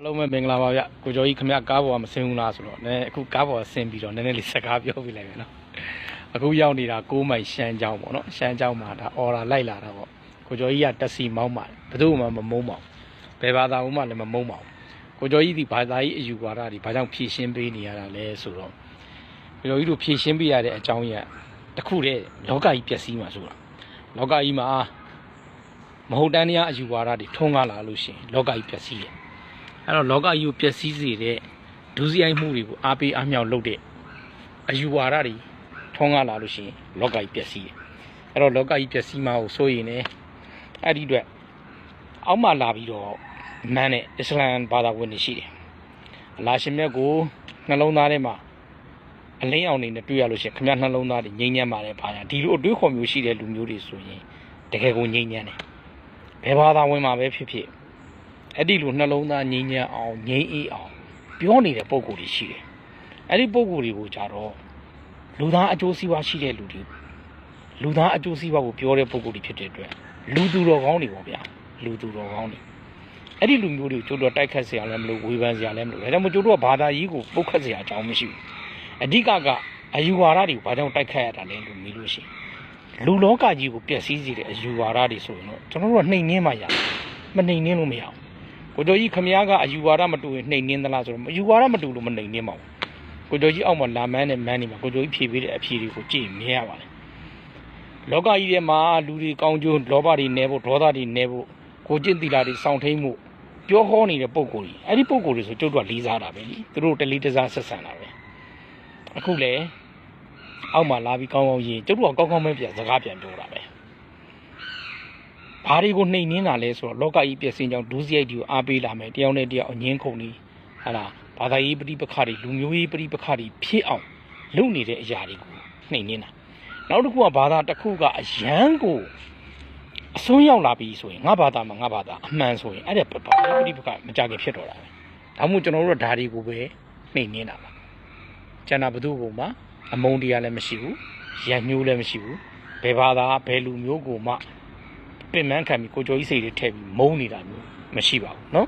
အားလုံးပဲမင်္ဂလာပါဗျကိုကျော်ကြီးခမရကားပေါ်ကမဆင်းဘူးလားဆိုတော့နည်းအခုကားပေါ်ကဆင်းပြီးတော့နည်းနည်းလေးစကားပြောပြလိုက်မယ်နော်အခုရောက်နေတာ6မိုင်ရှမ်းချောင်းပေါ့နော်ရှမ်းချောင်းမှာဒါအော်လာလိုက်လာတာပေါ့ကိုကျော်ကြီးကတက်စီမောင်းပါတယ်ဘယ်သူမှမမုန်းပါဘူးဘယ်ဘာသာမှလည်းမမုန်းပါဘူးကိုကျော်ကြီးဒီဘာသာကြီးအယူဝါဒတွေဘာကြောင့်ဖြည့်ရှင်းပေးနေရတာလဲဆိုတော့ကိုကျော်ကြီးတို့ဖြည့်ရှင်းပေးရတဲ့အကြောင်းရင်းကတစ်ခုတည်းလောကကြီးပျက်စီးမှာဆိုတာလောကကြီးမှာမဟုတ်တမ်းတရားအယူဝါဒတွေထုံးကားလာလို့ရှိရင်လောကကြီးပျက်စီးတယ် အဲ့တော့လောကကြီးကိုပျက်စီးစေတဲ့ဒုစရိုက်မှုတွေကိုအားပေးအားမြောက်လုပ်တဲ့အယူဝါဒတွေထုံးကားလာလို့ရှိရင်လောကကြီးပျက်စီးတယ်အဲ့တော့လောကကြီးပျက်စီးမှာကိုစိုးရင်လည်းအဲ့ဒီအတွက်အောက်မှာလာပြီးတော့မန်းတဲ့အစ္စလမ်ဘာသာဝင်တွေရှိတယ်အလာရှင်မြတ်ကိုနှလုံးသားထဲမှာအလင်းအောင်နေနဲ့တွေ့ရလို့ရှိရင်ခမရနှလုံးသားတွေငြိမ်းချမ်းပါတယ်ဘာညာဒီလိုအတွေးခေါ်မျိုးရှိတဲ့လူမျိုးတွေဆိုရင်တကယ်ကိုငြိမ်းချမ်းတယ်ဘယ်ဘာသာဝင်မှာပဲဖြစ်ဖြစ် အဲ့ဒီလိုနှလုံးသားငြိမ်းချမ်းအောင်ငြိမ်းအေးအောင်ပြောနေတဲ့ပုံကိုယ်တွေရှိတယ်အဲ့ဒီပုံကိုယ်တွေကိုကြတော့လူသားအကျိုးစီးပွားရှိတဲ့လူတွေလူသားအကျိုးစီးပွားကိုပြောတဲ့ပုံကိုယ်တွေဖြစ်တဲ့အတွက်လူသူတော်ကောင်းတွေပေါ့ဗျာလူသူတော်ကောင်းတွေအဲ့ဒီလူမျိုးတွေကိုကျိုးတော့တိုက်ခတ်စရာလည်းမလိုဝေဖန်စရာလည်းမလိုဒါကြောင့်မကျိုးတော့ဘာသာရေးကိုပုတ်ခတ်စရာအကြောင်းမရှိဘူးအဓိကကအယူဝါဒတွေကိုဘာကြောင့်တိုက်ခတ်ရတာလဲလို့မေးလို့ရှိရင်လူလောကကြီးကိုပျက်စီးစေတဲ့အယူဝါဒတွေဆိုရင်တော့ကျွန်တော်တို့ကနှိမ်နှင်းမှရတယ်မနှိမ်နှင်းလို့မရဘူး ကိုကျော်ကြီးခမည်းကအယူဝါဒမတူရင်နှိမ်နှင်းသလားဆိုတော့အယူဝါဒမတူလို့မနှိမ်နှင်းပါဘူးကိုကျော်ကြီးအောက်မှာလာမန်းနဲ့မန်းနေမှာကိုကျော်ကြီးဖြေပေးတဲ့အဖြေတွေကိုကြည့်မြင်ရပါလေလောကကြီးထဲမှာလူတွေကောင်းကျိုးလောဘတွေနဲဖို့ဒေါသတွေနဲဖို့ကိုကျင့်သီလာတွေစောင့်ထိန်မှုပြောဟောနေတဲ့ပုံကိုယ်ကြီးအဲ့ဒီပုံကိုယ်တွေဆိုကျုပ်တို့ကလေးစားတာပဲလीသူတို့တလီတစားဆက်ဆံတာပဲအခုလေအောက်မှာလာပြီးကောင်းကောင်းရေးကျုပ်တို့ကကောင်းကောင်းပဲပြန်စကားပြန်ပြောတာပဲ ဘာတွေကိုနှိမ်နှင်းတာလဲဆိုတော့လောကကြီးပြည့်စင်ကြောင့်ဒုစရိုက်တွေကိုအားပေးလာမယ်တယောက်နဲ့တယောက်အငင်းခုန်နေဟာလားဘာသာရေးပဋိပက္ခတွေလူမျိုးရေးပဋိပက္ခတွေဖြစ်အောင်လုပ်နေတဲ့အရာတွေကိုနှိမ်နှင်းတာနောက်တစ်ခုကဘာသာတစ်ခုကအယမ်းကိုအစွန်းရောက်လာပြီဆိုရင်ငါဘာသာမှာငါဘာသာအမှန်ဆိုရင်အဲ့ဒါဘာသာရေးပဋိပက္ခမကြခင်ဖြစ်တော့တာပဲဒါမှမဟုတ်ကျွန်တော်တို့ကဓာတွေကိုပဲနှိမ်နှင်းတာပါကျန်တာဘယ်သူကမှအမုန်းတရားလည်းမရှိဘူးရန်ညှိုးလည်းမရှိဘူးဘယ်ဘာသာဘယ်လူမျိုးကိုမှ ပင်မခံပြီးကိုကျော်ကြီးစိတ်တွေထည့်ပြီးမုန်းနေတာမျိုးမရှိပါဘူးเนาะ